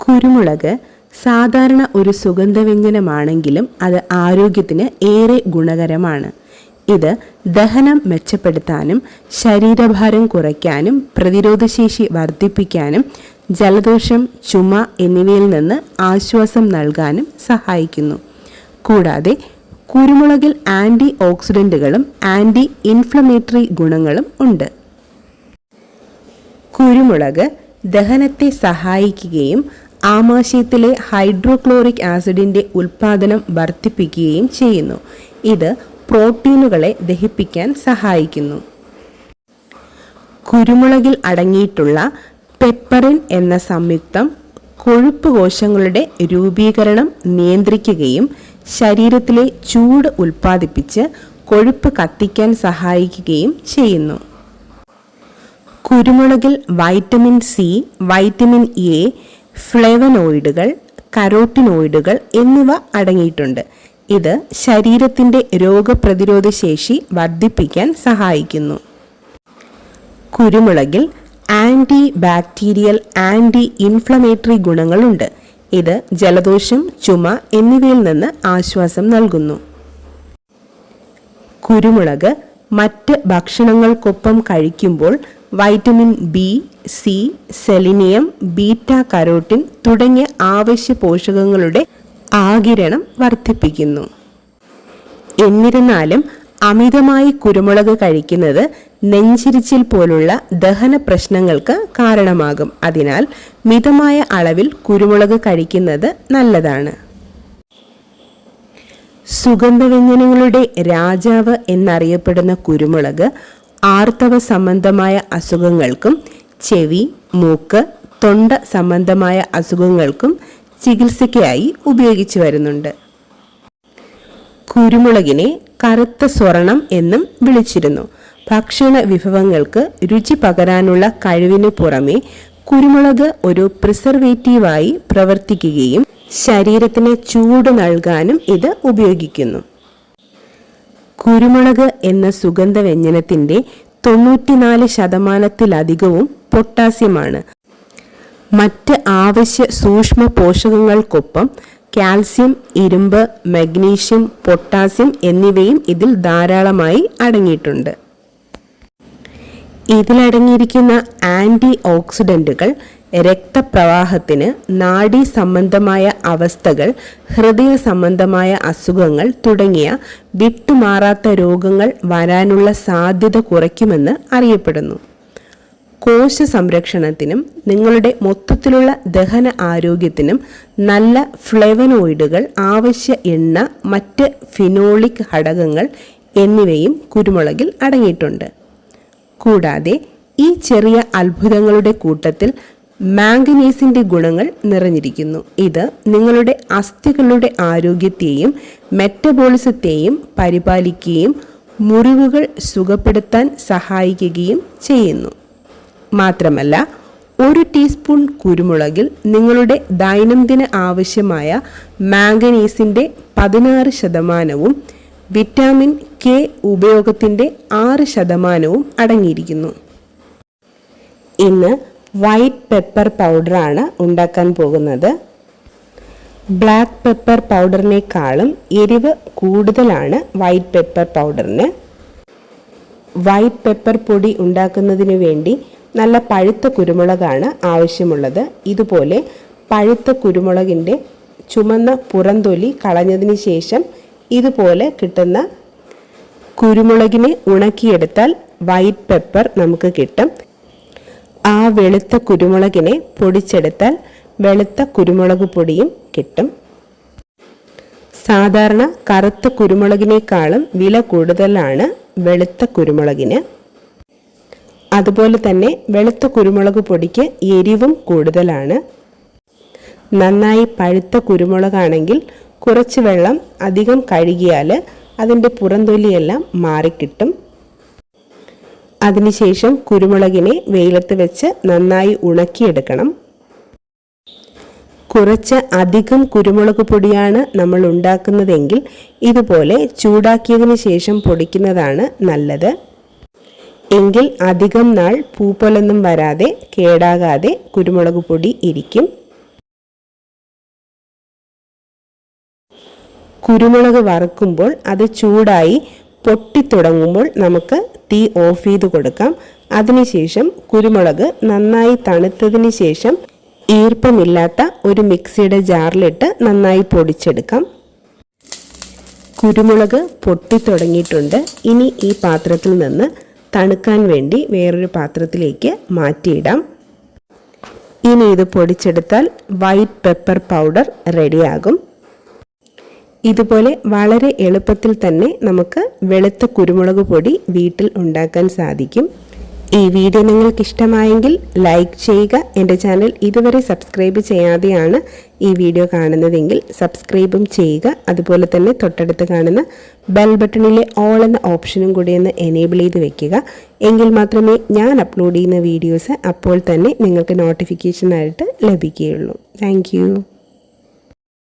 കുരുമുളക് സാധാരണ ഒരു സുഗന്ധവ്യഞ്ജനമാണെങ്കിലും അത് ആരോഗ്യത്തിന് ഏറെ ഗുണകരമാണ്. ഇത് ദഹനം മെച്ചപ്പെടുത്താനും ശരീരഭാരം കുറയ്ക്കാനും പ്രതിരോധശേഷി വർദ്ധിപ്പിക്കാനും ജലദോഷം ചുമ എന്നിവയിൽ നിന്ന് ആശ്വാസം നൽകാനും സഹായിക്കുന്നു. കൂടാതെ കുരുമുളകിൽ ആന്റി ഓക്സിഡന്റുകളും ആന്റി ഇൻഫ്ലമേറ്ററി ഗുണങ്ങളും ഉണ്ട്. കുരുമുളക് ദഹനത്തെ സഹായിക്കുകയും ആമാശയത്തിലെ ഹൈഡ്രോക്ലോറിക് ആസിഡിന്റെ ഉൽപ്പാദനം വർദ്ധിപ്പിക്കുകയും ചെയ്യുന്നു. ഇത് പ്രോട്ടീനുകളെ ദഹിപ്പിക്കാൻ സഹായിക്കുന്നു. കുരുമുളകിൽ അടങ്ങിയിട്ടുള്ള പെപ്പറിൻ എന്ന സംയുക്തം കൊഴുപ്പ് കോശങ്ങളുടെ രൂപീകരണം നിയന്ത്രിക്കുകയും ശരീരത്തിലെ ചൂട് ഉൽപ്പാദിപ്പിച്ച് കൊഴുപ്പ് കത്തിക്കാൻ സഹായിക്കുകയും ചെയ്യുന്നു. കുരുമുളകിൽ വൈറ്റമിൻ സി വൈറ്റമിൻ എ ഫ്ലേവനോയിഡുകൾ കരോട്ടിനോയിഡുകൾ എന്നിവ അടങ്ങിയിട്ടുണ്ട്. ഇത് ശരീരത്തിന്റെ രോഗപ്രതിരോധ ശേഷി വർദ്ധിപ്പിക്കാൻ സഹായിക്കുന്നു. കുരുമുളകിൽ ആന്റി ബാക്ടീരിയൽ ആന്റി ഇൻഫ്ലമേറ്ററി ഗുണങ്ങളുണ്ട്. ഇത് ജലദോഷം ചുമ എന്നിവയിൽ നിന്ന് ആശ്വാസം നൽകുന്നു. കുരുമുളക് മറ്റ് ഭക്ഷണങ്ങൾക്കൊപ്പം കഴിക്കുമ്പോൾ vitamin B C selenium beta carotene തുടങ്ങിയ ആവശ്യ പോഷകങ്ങളുടെ ആകിരണം വർദ്ധിപ്പിക്കുന്നു. എന്നിരുന്നാലും അമിതമായി കുരുമുളക് കഴിക്കുന്നത് നെഞ്ചിരിച്ചിൽ പോലുള്ള ദഹന പ്രശ്നങ്ങൾക്ക് കാരണമാകും. അതിനാൽ മിതമായ അളവിൽ കുരുമുളക് കഴിക്കുന്നത് നല്ലതാണ്. സുഗന്ധവ്യഞ്ജനങ്ങളുടെ രാജാവ് എന്നറിയപ്പെടുന്ന കുരുമുളക് ആർത്തവ സംബന്ധമായ അസുഖങ്ങൾക്കും ചെവി മൂക്ക് തൊണ്ട സംബന്ധമായ അസുഖങ്ങൾക്കും ചികിത്സയ്ക്കായി ഉപയോഗിച്ചു വരുന്നുണ്ട്. കുരുമുളകിനെ കറുത്ത സ്വർണം എന്നും വിളിച്ചിരുന്നു. ഭക്ഷണ വിഭവങ്ങൾക്ക് രുചി പകരാനുള്ള കഴിവിന് പുറമെ കുരുമുളക് ഒരു പ്രിസർവേറ്റീവായി പ്രവർത്തിക്കുകയും ശരീരത്തിന് ചൂട് നൽകാനും ഇത് ഉപയോഗിക്കുന്നു. കുരുമുളക് എന്ന സുഗന്ധവ്യഞ്ജനത്തിന്റെ തൊണ്ണൂറ്റിനാല് ശതമാനത്തിലധികവും പൊട്ടാസ്യമാണ്. മറ്റ് ആവശ്യ സൂക്ഷ്മ പോഷകങ്ങൾക്കൊപ്പം കാൽസ്യം ഇരുമ്പ് മഗ്നീഷ്യം പൊട്ടാസ്യം എന്നിവയും ഇതിൽ ധാരാളമായി അടങ്ങിയിട്ടുണ്ട്. ഇതിലടങ്ങിയിരിക്കുന്ന ആന്റി ഓക്സിഡന്റുകൾ രക്തപ്രവാഹത്തിന് നാഡി സംബന്ധമായ അവസ്ഥകൾ ഹൃദയ സംബന്ധമായ അസുഖങ്ങൾ തുടങ്ങിയ വിട്ടുമാറാത്ത രോഗങ്ങൾ വരാനുള്ള സാധ്യത കുറയ്ക്കുമെന്ന് അറിയപ്പെടുന്നു. കോശ സംരക്ഷണത്തിനും നിങ്ങളുടെ മൊത്തത്തിലുള്ള ദഹന ആരോഗ്യത്തിനും നല്ല ഫ്ലെവനോയിഡുകൾ ആവശ്യ എണ്ണ മറ്റ് ഫിനോളിക് ഘടകങ്ങൾ എന്നിവയും കുരുമുളകിൽ അടങ്ങിയിട്ടുണ്ട്. കൂടാതെ ഈ ചെറിയ അത്ഭുതങ്ങളുടെ കൂട്ടത്തിൽ മാംഗനീസിന്റെ ഗുണങ്ങൾ നിറഞ്ഞിരിക്കുന്നു. ഇത് നിങ്ങളുടെ അസ്ഥികളുടെ ആരോഗ്യത്തെയും മെറ്റബോളിസത്തെയും പരിപാലിക്കുകയും മുറിവുകൾ സുഖപ്പെടുത്താൻ സഹായിക്കുകയും ചെയ്യുന്നു. മാത്രമല്ല ഒരു ടീസ്പൂൺ കുരുമുളകിൽ നിങ്ങളുടെ ദൈനംദിന ആവശ്യമായ മാംഗനീസിന്റെ പതിനാറ് ശതമാനവും വിറ്റാമിൻ കെ ഉപയോഗത്തിന്റെ ആറ് ശതമാനവും അടങ്ങിയിരിക്കുന്നു. ഇന്ന് വൈറ്റ് പെപ്പർ പൗഡറാണ് ഉണ്ടാക്കാൻ പോകുന്നത്. ബ്ലാക്ക് പെപ്പർ പൗഡറിനേക്കാളും എരിവ് കൂടുതലാണ് വൈറ്റ് പെപ്പർ പൗഡറിന് വൈറ്റ് പെപ്പർ പൊടി ഉണ്ടാക്കുന്നതിന് വേണ്ടി നല്ല പഴുത്ത കുരുമുളകാണ് ആവശ്യമുള്ളത്. ഇതുപോലെ പഴുത്ത കുരുമുളകിന്റെ ചുമന്ന പുറന്തൊലി കളഞ്ഞതിന് ശേഷം ഇതുപോലെ കിട്ടുന്ന കുരുമുളകിനെ ഉണക്കിയെടുത്താൽ വൈറ്റ് പെപ്പർ നമുക്ക് കിട്ടും. ആ വെളുത്ത കുരുമുളകിനെ പൊടിച്ചെടുത്താൽ വെളുത്ത കുരുമുളക് പൊടിയും കിട്ടും. സാധാരണ കറുത്ത കുരുമുളകിനേക്കാളും വില കൂടുതലാണ് വെളുത്ത കുരുമുളകിന്. അതുപോലെ തന്നെ വെളുത്ത കുരുമുളക് പൊടിക്ക് എരിവും കൂടുതലാണ്. നന്നായി പഴുത്ത കുരുമുളകാണെങ്കിൽ കുറച്ച് വെള്ളം അധികം കഴുകിയാൽ അതിന്റെ പുറന്തൊലിയെല്ലാം മാറിക്കിട്ടും. അതിനുശേഷം കുരുമുളകിനെ വെയിലത്ത് വെച്ച് നന്നായി ഉണക്കിയെടുക്കണം. കുറച്ച് അധികം കുരുമുളക് പൊടിയാണ് നമ്മൾ ഉണ്ടാക്കുന്നതെങ്കിൽ ഇതുപോലെ ചൂടാക്കിയതിന് ശേഷം പൊടിക്കുന്നതാണ് നല്ലത്. എങ്കിൽ അധികം നാൾ പൂപ്പൊലൊന്നും വരാതെ കേടാകാതെ കുരുമുളക് പൊടി ഇരിക്കും. കുരുമുളക് വറുക്കുമ്പോൾ അത് ചൂടായി പൊട്ടിത്തുടങ്ങുമ്പോൾ നമുക്ക് തീ ഓഫ് ചെയ്ത് കൊടുക്കാം. അതിനുശേഷം കുരുമുളക് നന്നായി തണുത്തതിന് ശേഷം ഈർപ്പമില്ലാത്ത ഒരു മിക്സിയുടെ ജാറിലിട്ട് നന്നായി പൊടിച്ചെടുക്കാം. കുരുമുളക് പൊട്ടിത്തുടങ്ങിയിട്ടുണ്ട്. ഇനി ഈ പാത്രത്തിൽ നിന്ന് തണുക്കാൻ വേണ്ടി വേറൊരു പാത്രത്തിലേക്ക് മാറ്റിയിടാം. ഇനി ഇത് പൊടിച്ചെടുത്താൽ വൈറ്റ് പെപ്പർ പൗഡർ റെഡിയാകും ഇതുപോലെ വളരെ എളുപ്പത്തിൽ തന്നെ നമുക്ക് വെളുത്ത കുരുമുളക് പൊടി വീട്ടിൽ ഉണ്ടാക്കാൻ സാധിക്കും. ഈ വീഡിയോ നിങ്ങൾക്ക് ഇഷ്ടമായെങ്കിൽ ലൈക്ക് ചെയ്യുക. എന്റെ ചാനൽ ഇതുവരെ സബ്സ്ക്രൈബ് ചെയ്യാതെയാണ് ഈ വീഡിയോ കാണുന്നതെങ്കിൽ സബ്സ്ക്രൈബും ചെയ്യുക. അതുപോലെ തന്നെ തൊട്ടടുത്ത് കാണുന്ന ബെൽ ബട്ടണിലെ ഓൾ എന്ന ഓപ്ഷനും കൂടി ഒന്ന് എനേബിൾ ചെയ്ത് വെക്കുക. എങ്കിൽ മാത്രമേ ഞാൻ അപ്ലോഡ് ചെയ്യുന്ന വീഡിയോസ് അപ്പോൾ തന്നെ നിങ്ങൾക്ക് നോട്ടിഫിക്കേഷനായിട്ട് ലഭിക്കുകയുള്ളൂ. താങ്ക്